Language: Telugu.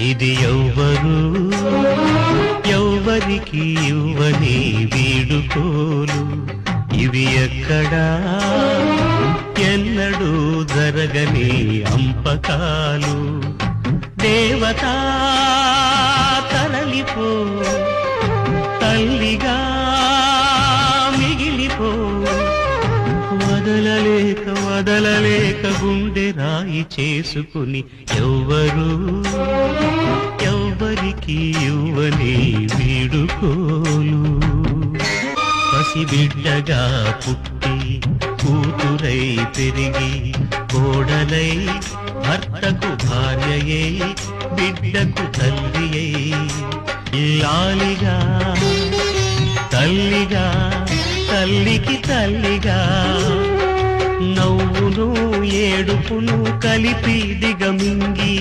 ఇది ఎవ్వరు ఎవ్వరికి ఇవ్వని వీడుకోలు. ఇవి ఎక్కడా? ఎన్నడూ జరగని అంపకాలు. దేవతా తరలిపో తల్లిగా వదలలేక వదలలేక గుండె రాయి చేసుకుని ఎవ్వరు ఎవ్వరికి ఇవ్వని వీడుకోలు పసిబిడ్డగా పుట్టి కూతురై పెరిగి కోడలై భర్తకు భార్యయే బిడ్డకు తల్లియై లాలిగా తల్లిగా తల్లికి తల్లిగా నవ్వును ఏడుపును కలిపి దిగమింగి